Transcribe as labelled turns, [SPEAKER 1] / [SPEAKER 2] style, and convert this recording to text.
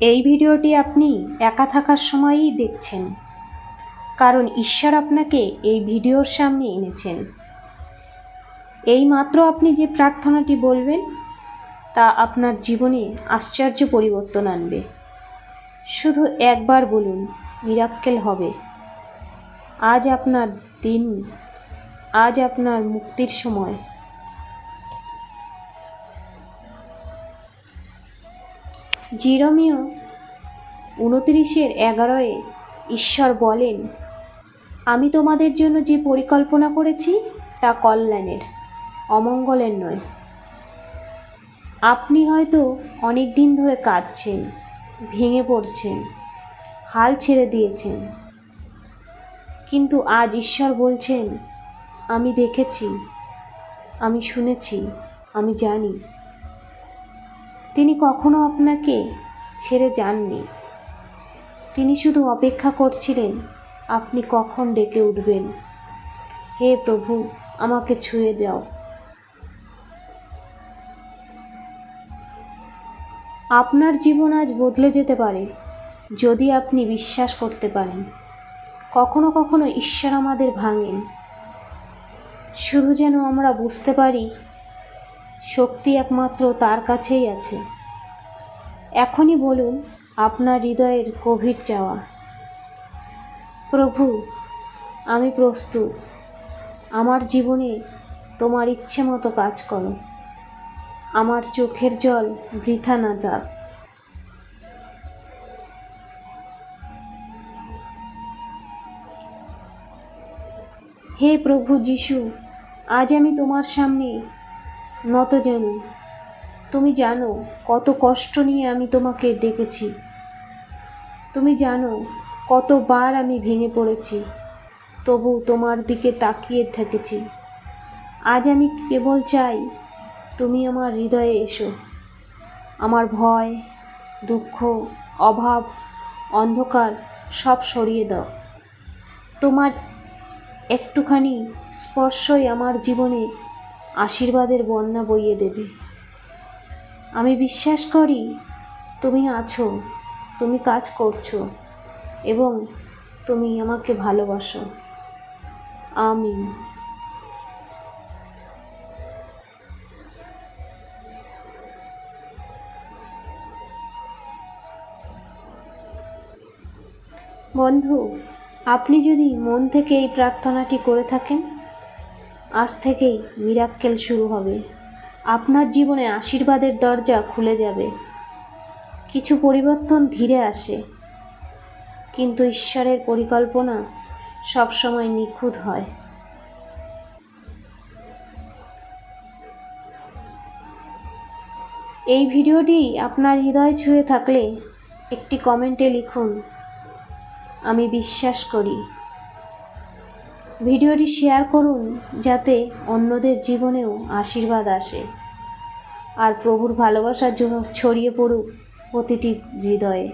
[SPEAKER 1] এই ভিডিওটি আপনি একা থাকার সময়ই দেখছেন। কারণ ঈশ্বর আপনাকে এই ভিডিওর সামনে এনেছেন। এই মাত্র আপনি যে প্রার্থনাটি বলবেন, তা আপনার জীবনে আশ্চর্য পরিবর্তন আনবে। শুধু একবার বলুন, মিরাক্কেল হবে। আজ আপনার দিন, আজ আপনার মুক্তির সময়। জিরমিও উনত্রিশের এগারোয় ঈশ্বর বলেন, আমি তোমাদের জন্য যে পরিকল্পনা করেছি, তা কল্যাণের, অমঙ্গলের নয়। আপনি হয়তো অনেক দিন ধরে কাঁদছেন, ভেঙে পড়ছেন, হাল ছেড়ে দিয়েছেন। কিন্তু আজ ঈশ্বর বলছেন, আমি দেখেছি, আমি শুনেছি, আমি জানি। তিনি কখনো আপনাকে ছেড়ে যাননি। তিনি শুধু অপেক্ষা করছিলেন, আপনি কখন ডেকে উঠবেন? হে প্রভু, আমাকে ছুঁয়ে যাও। আপনার জীবন আজ বদলে যেতে পারে, যদি আপনি বিশ্বাস করতে পারেন। কখনো কখনো ঈশ্বর আমাদের ভাঙেন। শুধু যেন আমরা বুঝতে পারি শক্তি একমাত্র তার কাছেই আছে। এখনই বলুন, আপনার হৃদয়ের কোভিড চাওয়া। প্রভু, আমি প্রস্তুত। আমার জীবনে তোমার ইচ্ছে মতো কাজ করো। আমার চোখের জল বৃথা না যাক হে প্রভু যিশু, আজ আমি তোমার সামনে নত জানি। তুমি জানো কত কষ্ট নিয়ে আমি তোমাকে ডেকেছি। তুমি জানো কতবার আমি ভেঙে পড়েছি। তবু তোমার দিকে তাকিয়ে থেকেছি। আজ আমি কেবল চাই তুমি আমার হৃদয়ে এসো। আমার ভয়, দুঃখ, অভাব, অন্ধকার সব সরিয়ে দাও। তোমার একটুখানি স্পর্শই আমার জীবনে আশীর্বাদের বন্যা বইয়ে দেবে। আমি বিশ্বাস করি তুমি আছো, তুমি কাজ করছ এবং তুমি আমাকে ভালোবাসো। আমিন। বন্ধু, আপনি যদি মন থেকে এই প্রার্থনাটি করে থাকেন আজ থেকেই মিরাক্কেল শুরু হবে। আপনার জীবনে আশীর্বাদের দরজা খুলে যাবে। কিছু পরিবর্তন ধীরে আসে। কিন্তু ঈশ্বরের পরিকল্পনা সবসময় নিখুঁত হয়। এই ভিডিওটি আপনার হৃদয় ছুঁয়ে থাকলে একটি কমেন্টে লিখুন, আমি বিশ্বাস করি। ভিডিওটি শেয়ার করুন যাতে অন্যদের জীবনেও আশীর্বাদ আসে। আর প্রভুর ভালোবাসার জন্য ছড়িয়ে পড়ুক প্রতিটি হৃদয়ে।